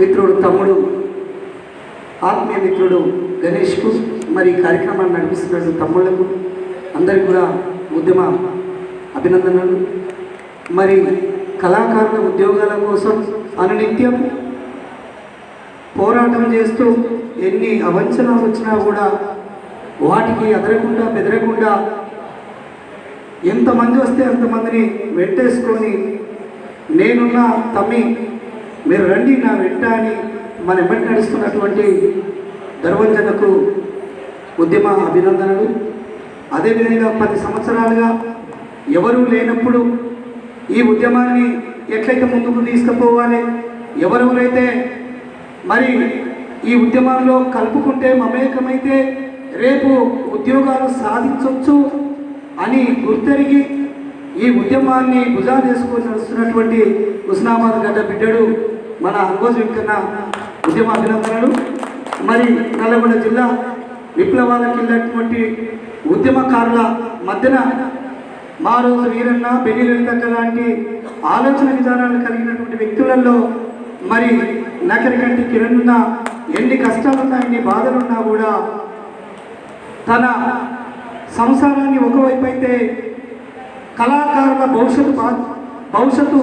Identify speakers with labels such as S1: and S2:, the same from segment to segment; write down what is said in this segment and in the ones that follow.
S1: మిత్రుడు తమ్ముడు ఆత్మీయ మిత్రుడు గణేష్కు మరి కార్యక్రమాన్ని నడిపిస్తున్న తమ్ముళ్ళకు అందరికీ కూడా ఉద్యమ అభినందనలు. మరి కళాకారుల ఉద్యోగాల కోసం అనునిత్యం పోరాటం చేస్తూ ఎన్ని అవంచనాలు వచ్చినా కూడా వాటికి అదరకుండా బెదరకుండా ఎంతమంది వస్తే అంతమందిని వెంటేసుకొని నేనున్న తమ్మి మీరు రండి నా వెంట అని మన వెంట నడుస్తున్నటువంటి ధర్వంజనకు ఉద్యమ అభినందనలు. అదేవిధంగా పది సంవత్సరాలుగా ఎవరూ లేనప్పుడు ఈ ఉద్యమాన్ని ఎట్లయితే ముందుకు తీసుకుపోవాలి ఎవరెవరైతే మరి ఈ ఉద్యమంలో కలుపుకుంటే మమేకమైతే రేపు ఉద్యోగాలు సాధించవచ్చు అని గుర్తెరిగి ఈ ఉద్యమాన్ని భుజానేసుకొని నడుస్తున్నటువంటి హుస్నాబాద్ గడ్డ బిడ్డడు మన అంగోజ్ వెంకన్న ఉద్యమ అభినందనలు మరి నల్లగొండ జిల్లా విప్లవాలకు వెళ్ళినటువంటి ఉద్యమకారుల మధ్యన మా రోజు వీరన్న బెని లలితక్క లాంటి ఆలోచన విధానాలు కలిగినటువంటి వ్యక్తులలో మరి నకరి కంటి కిరణ్ ఎన్ని కష్టాలున్నా ఎన్ని బాధలున్నా కూడా తన సంసారాన్ని ఒకవైపు అయితే కళాకారుల భవిష్యత్తు భవిష్యత్తు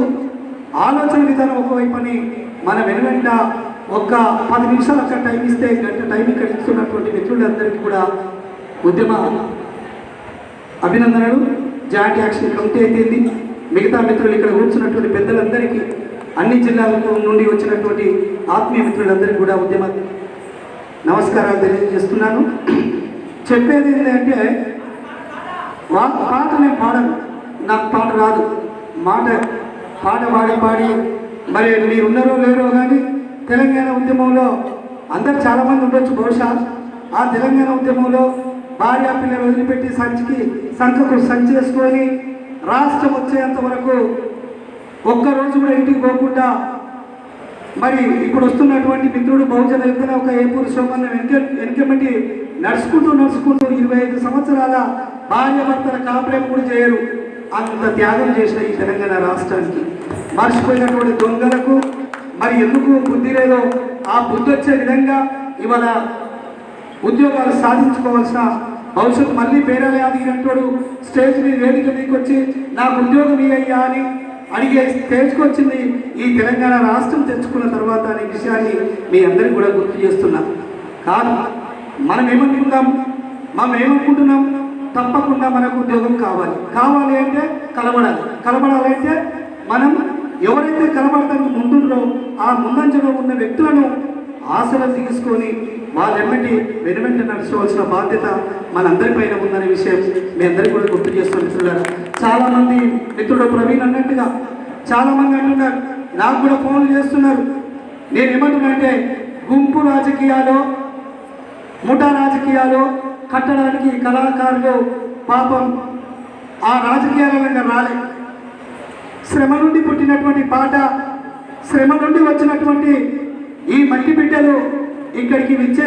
S1: ఆలోచన విధానం ఒకవైపు అని మన వెనువెంట ఒక్క పది నిమిషాలు అక్కడ టైం ఇస్తే గంట టైం ఇక్కడ ఇస్తున్నటువంటి మిత్రులందరికీ కూడా ఉద్యమ అభినందనలు. జాయింట్ యాక్షన్ కమిటీ అయితేంది. మిగతా మిత్రులు ఇక్కడ కూర్చున్నటువంటి పెద్దలందరికీ అన్ని జిల్లాల నుండి వచ్చినటువంటి ఆత్మీయ మిత్రులందరికీ కూడా ఉద్యమ నమస్కారాలు తెలియజేస్తున్నాను. చెప్పేది ఏంటంటే వా పాట నేను పాడను. నాకు పాట రాదు. మాట పాట పాడి పాడి మరి మీరు ఉన్నారో లేరో కానీ తెలంగాణ ఉద్యమంలో అందరు చాలామంది ఉండొచ్చు బహుశా. ఆ తెలంగాణ ఉద్యమంలో భార్య పిల్లలు వదిలిపెట్టి సంచికి సంఖకు సంచి చేసుకొని రాష్ట్రం వచ్చేంత వరకు ఒక్కరోజు కూడా ఇంటికి పోకుండా మరి ఇప్పుడు వస్తున్నటువంటి మిత్రుడు బహుజన యుద్ధన ఒక ఏపూరు సోమన్న వెనక వెనకబట్టి నడుచుకుంటూ నడుచుకుంటూ ఇరవై ఐదు సంవత్సరాల భార్య భర్తల కాపురం కూడా చేయరు. అంత త్యాగం చేసిన ఈ తెలంగాణ రాష్ట్రానికి మర్చిపోయినటువంటి దొంగలకు మరి ఎందుకు బుద్ధి లేదో ఆ బుద్ధి వచ్చే విధంగా ఇవాళ ఉద్యోగాలు సాధించుకోవాల్సిన భవిష్యత్తు మళ్ళీ పేరాల అంటాడు. స్టేజ్ మీద వేదిక మీకు వచ్చి నాకు ఉద్యోగం ఇయ్యా అని అడిగే స్టేజ్కి వచ్చింది ఈ తెలంగాణ రాష్ట్రం తెచ్చుకున్న తర్వాత అనే విషయాన్ని మీ అందరికీ కూడా గుర్తు చేస్తున్నా. కాదు మనం ఏమనుకుంటాం? మనం ఏమనుకుంటున్నాం? తప్పకుండా మనకు ఉద్యోగం కావాలి. కావాలి అంటే కలబడాలి. కలబడాలి అంటే మనం ఎవరైతే కలబడటానికి ముందుండో ఆ ముందంజలో ఉన్న వ్యక్తులను ఆశలు తీసుకొని వాళ్ళెమ్మటి వెనువెంట నడుచుకోవాల్సిన బాధ్యత మనందరిపైన ఉందనే విషయం మీ అందరికీ కూడా గుర్తు చేస్తాం మిత్రులారా. చాలామంది మిత్రుడు ప్రవీణ్ అన్నట్టుగా చాలామంది అంటున్నారు నాకు కూడా ఫోన్లు చేస్తున్నారు. నేను ఏమంటున్నానంటే గుంపు రాజకీయాలు ముఠా రాజకీయాలు కట్టడానికి కళాకారులు పాపం ఆ రాజకీయాల రాలే. శ్రమ నుండి పుట్టినటువంటి పాట శ్రమ నుండి వచ్చినటువంటి ఈ మట్టి బిడ్డలు ఇక్కడికి విచ్చే